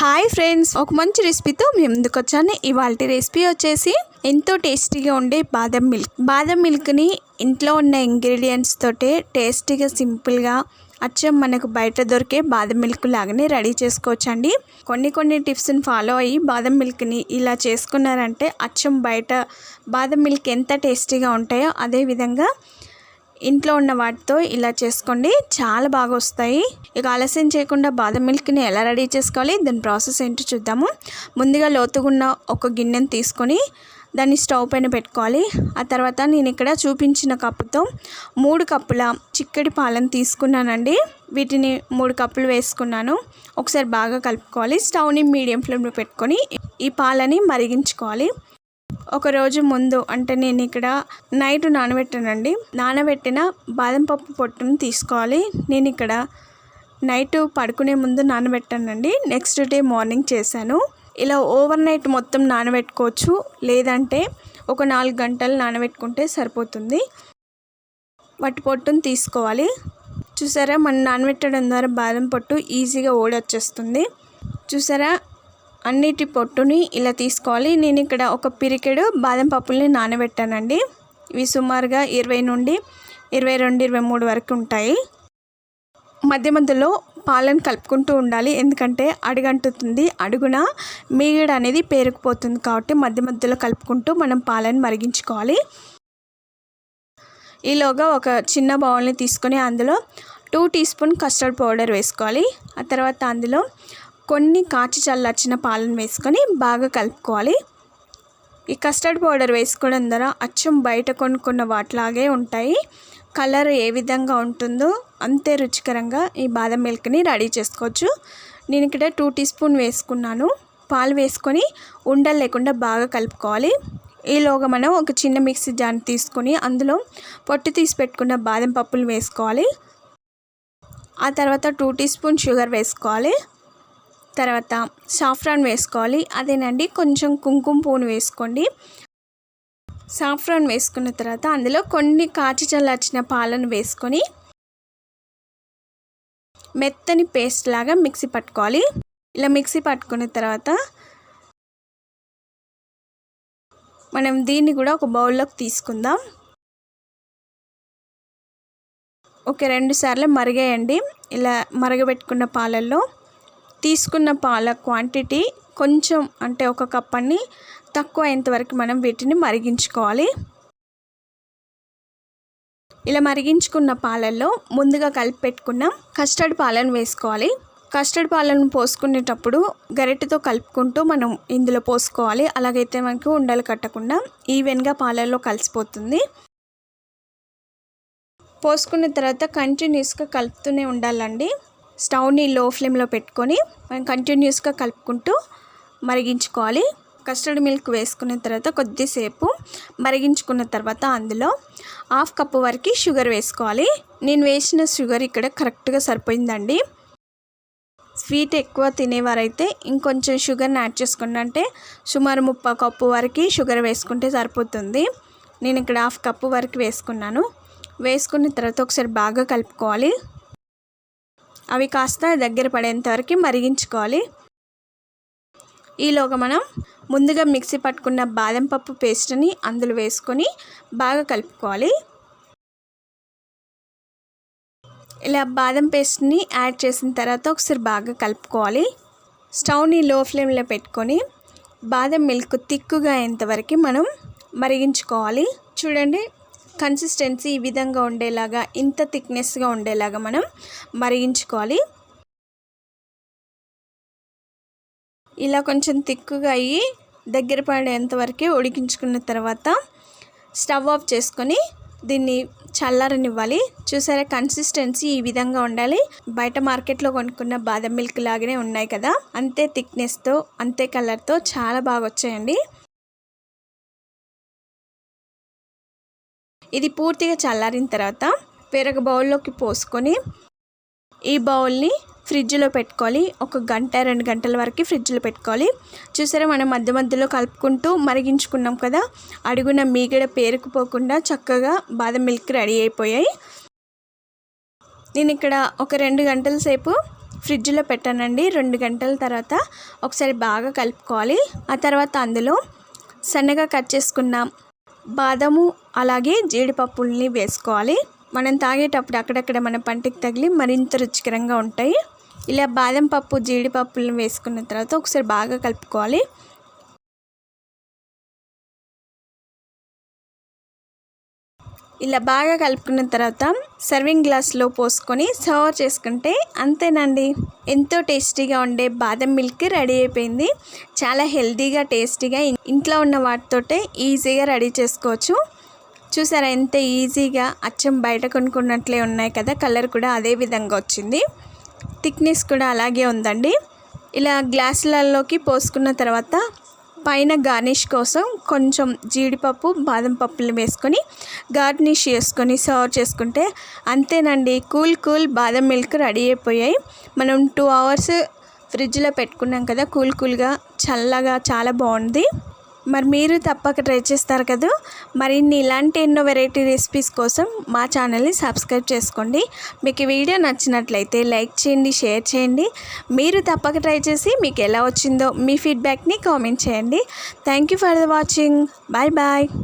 Hi friends ఒక మంచి రెసిపీతో మేము ముందుకు వచ్చాను. ఇవాళ రెసిపీ వచ్చేసి ఎంతో టేస్టీగా ఉండే బాదం మిల్క్ బాదం మిల్క్ని ఇంట్లో ఉన్న ఇంగ్రీడియంట్స్ తోటే టేస్టీగా సింపుల్గా అచ్చం మనకు బయట దొరికే బాదం మిల్క్ లాగానే రెడీ చేసుకోవచ్చండి. కొన్ని కొన్ని టిప్స్ని ఫాలో అయ్యి బాదం మిల్క్ని ఇలా చేసుకున్నారంటే అచ్చం బయట బాదం మిల్క్ ఎంత టేస్టీగా ఉంటాయో అదే విధంగా ఇంట్లో ఉన్న వాటితో ఇలా చేసుకోండి. చాలా బాగా వస్తాయి. ఇక ఆలస్యం చేయకుండా బాదం మిల్క్ని ఎలా రెడీ చేసుకోవాలి? దాని ప్రాసెస్ ఏంటో చూద్దాము. ముందుగా లోతుగున్న ఒక గిన్నెను తీసుకొని దాన్ని స్టవ్ పైన పెట్టుకోవాలి. ఆ తర్వాత నేను ఇక్కడ చూపించిన కప్పుతో మూడు కప్పుల చిక్కడి పాలను తీసుకున్నానండి. వీటిని మూడు కప్పులు వేసుకున్నాను. ఒకసారి బాగా కలుపుకోవాలి. స్టవ్ని మీడియం ఫ్లేమ్లో పెట్టుకొని ఈ పాలని మరిగించుకోవాలి. ఒక రోజు ముందు అంటే నేను ఇక్కడ నైట్ నానబెట్టానండి. నానబెట్టిన బాదం పప్పు పొట్టును తీసుకోవాలి. నేను ఇక్కడ నైట్ పడుకునే ముందు నానబెట్టానండి. నెక్స్ట్ డే మార్నింగ్ చేశాను. ఇలా ఓవర్ నైట్ మొత్తం నానబెట్టుకోవచ్చు. లేదంటే ఒక నాలుగు గంటలు నానబెట్టుకుంటే సరిపోతుంది. వాటి పొట్టును తీసుకోవాలి. చూసారా? మనం నానబెట్టడం ద్వారా బాదం పొట్టు ఈజీగా ఓడొచ్చేస్తుంది. చూసారా? అన్నిటి పొట్టుని ఇలా తీసుకోవాలి. నేను ఇక్కడ ఒక పిరికెడు బాదం పప్పుల్ని నానబెట్టానండి. ఇవి సుమారుగా ఇరవై నుండి ఇరవై రెండు ఇరవై మూడు వరకు ఉంటాయి. మధ్య మధ్యలో పాలను కలుపుకుంటూ ఉండాలి. ఎందుకంటే అడుగంటుతుంది. అడుగున మీగడ అనేది పేరుకుపోతుంది కాబట్టి మధ్య మధ్యలో కలుపుకుంటూ మనం పాలను మరిగించుకోవాలి. ఈలోగా ఒక చిన్న బౌల్ని తీసుకొని అందులో two teaspoon custard powder వేసుకోవాలి. ఆ తర్వాత అందులో కొన్ని కాచి చల్లార్చిన పాలను వేసుకొని బాగా కలుపుకోవాలి. ఈ కస్టర్డ్ పౌడర్ వేసుకోవడం ద్వారా అచ్చం బయట కొనుక్కున్న వాటిలాగే ఉంటాయి. కలర్ ఏ విధంగా ఉంటుందో అంతే రుచికరంగా ఈ బాదం మిల్క్ని రెడీ చేసుకోవచ్చు. నేను ఇక్కడ టూ టీ స్పూన్ వేసుకున్నాను. పాలు వేసుకొని ఉండలు లేకుండా బాగా కలుపుకోవాలి. ఈలోగా మనం ఒక చిన్న మిక్సీ జార్ తీసుకొని అందులో పొట్టు తీసి పెట్టుకున్న బాదం పప్పులు వేసుకోవాలి. ఆ తర్వాత టూ టీ స్పూన్ షుగర్ వేసుకోవాలి. తర్వాత సాఫ్రాన్ వేసుకోవాలి. అదేనండి కొంచెం కుంకుమ పువ్వును వేసుకోండి. సాఫ్రాన్ వేసుకున్న తర్వాత అందులో కొన్ని కాచి చల్లార్చిన పాలను వేసుకొని మెత్తని పేస్ట్ లాగా మిక్సీ పట్టుకోవాలి. ఇలా మిక్సీ పట్టుకున్న తర్వాత మనం దీన్ని కూడా ఒక బౌల్లోకి తీసుకుందాం. ఒక రెండు సార్లు మరిగేయండి. ఇలా మరగబెట్టుకున్న పాలల్లో తీసుకున్న పాల క్వాంటిటీ కొంచెం అంటే ఒక కప్ తక్కువ అయ్యేంతవరకు మనం వీటిని మరిగించుకోవాలి. ఇలా మరిగించుకున్న పాలల్లో ముందుగా కలిపి పెట్టుకున్న కస్టర్డ్ పాలను వేసుకోవాలి. కస్టర్డ్ పాలను పోసుకునేటప్పుడు గరిటెతో కలుపుకుంటూ మనం ఇందులో పోసుకోవాలి. అలాగైతే మనకు ఉండలు కట్టకుండా ఈవెన్గా పాలల్లో కలిసిపోతుంది. పోసుకున్న తర్వాత కంటిన్యూస్గా కలుపుతూనే ఉండాలండి. స్టవ్ని లో ఫ్లేమ్లో పెట్టుకొని మనం కంటిన్యూస్గా కలుపుకుంటూ మరిగించుకోవాలి. కస్టర్డ్ మిల్క్ వేసుకున్న తర్వాత కొద్దిసేపు మరిగించుకున్న తర్వాత అందులో హాఫ్ కప్పు వరకు షుగర్ వేసుకోవాలి. నేను వేసిన షుగర్ ఇక్కడ కరెక్ట్గా సరిపోయిందండి. స్వీట్ ఎక్కువ తినేవారైతే ఇంకొంచెం షుగర్ని యాడ్ చేసుకోండి అంటే సుమారు ముప్పై కప్పు వరకు షుగర్ వేసుకుంటే సరిపోతుంది. నేను ఇక్కడ హాఫ్ కప్పు వరకు వేసుకున్నాను. వేసుకున్న తర్వాత ఒకసారి బాగా కలుపుకోవాలి. అవి కాస్త దగ్గర పడేంత వరకు మరిగించుకోవాలి. ఈలోగా మనం ముందుగా మిక్సీ పట్టుకున్న బాదం పప్పు పేస్ట్ని అందులో వేసుకొని బాగా కలుపుకోవాలి. ఇలా బాదం పేస్ట్ని యాడ్ చేసిన తర్వాత ఒకసారి బాగా కలుపుకోవాలి. స్టవ్ని లో ఫ్లేమ్లో పెట్టుకొని బాదం మిల్క్ తిక్కుగా అయ్యేంతవరకు మనం మరిగించుకోవాలి. చూడండి కన్సిస్టెన్సీ ఈ విధంగా ఉండేలాగా ఇంత థిక్నెస్గా ఉండేలాగా మనం మరిగించుకోవాలి. ఇలా కొంచెం థిక్గా అయ్యి దగ్గర పడేంతవరకే ఉడికించుకున్న తర్వాత స్టవ్ ఆఫ్ చేసుకొని దీన్ని చల్లారనివ్వాలి. చూసారా కన్సిస్టెన్సీ ఈ విధంగా ఉండాలి. బయట మార్కెట్లో కొనుక్కున్న బాదం మిల్క్ లాగానే ఉన్నాయి కదా. అంతే థిక్నెస్తో అంతే కలర్తో చాలా బాగా వచ్చాయండి. ఇది పూర్తిగా చల్లారిన తర్వాత వేరొక బౌల్లోకి పోసుకొని ఈ బౌల్ని ఫ్రిడ్జ్లో పెట్టుకోవాలి. ఒక గంట రెండు గంటల వరకు ఫ్రిడ్జ్లో పెట్టుకోవాలి. చూసారా మనం మధ్య మధ్యలో కలుపుకుంటూ మరిగించుకున్నాం కదా? అడుగున మీగడ పేరుకుపోకుండా చక్కగా బాదం మిల్క్ రెడీ అయిపోయాయి. నేను ఇక్కడ ఒక రెండు గంటల సేపు ఫ్రిడ్జ్లో పెట్టానండి. రెండు గంటల తర్వాత ఒకసారి బాగా కలుపుకోవాలి. ఆ తర్వాత అందులో సన్నగా కట్ చేసుకున్న బాదము అలాగే జీడిపప్పుల్ని వేసుకోవాలి. మనం తాగేటప్పుడు అక్కడక్కడ మన పంటికి తగిలి మరింత రుచికరంగా ఉంటాయి. ఇలా బాదం పప్పు జీడిపప్పులను వేసుకున్న తర్వాత ఒకసారి బాగా కలుపుకోవాలి. ఇలా బాగా కలుపుకున్న తర్వాత సర్వింగ్ గ్లాస్లో పోసుకొని సర్వ్ చేసుకుంటే అంతేనండి. ఎంతో టేస్టీగా ఉండే బాదం మిల్క్ రెడీ అయిపోయింది. చాలా హెల్తీగా టేస్టీగా ఇంట్లో ఉన్న వాటితోటే ఈజీగా రెడీ చేసుకోవచ్చు. చూసారా ఎంత ఈజీగా అచ్చం బయట కొనుక్కున్నట్లే ఉన్నాయి కదా కలర్ కూడా అదే విధంగా వచ్చింది. థిక్నెస్ కూడా అలాగే ఉందండి. ఇలా గ్లాసులలోకి పోసుకున్న తర్వాత పైన గార్నిష్ కోసం కొంచెం జీడిపప్పు బాదం పప్పులు వేసుకొని గార్నిష్ చేసుకొని సర్వ్ చేసుకుంటే అంతేనండి. Cool cool badam milk ready అయిపోయాయి. మనం టూ అవర్స్ ఫ్రిడ్జ్లో పెట్టుకున్నాం కదా కూల్ కూల్గా చల్లగా చాలా బాగుంది. మరి మీరు తప్పక ట్రై చేస్తారు కదా. మరిన్ని ఇలాంటి ఎన్నో వెరైటీ రెసిపీస్ కోసం మా ఛానల్ని సబ్స్క్రైబ్ చేసుకోండి. మీకు ఈ వీడియో నచ్చినట్లయితే లైక్ చేయండి షేర్ చేయండి. మీరు తప్పక ట్రై చేసి మీకు ఎలా వచ్చిందో మీ ఫీడ్బ్యాక్ని కామెంట్ చేయండి. Thank you for the watching. Bye bye.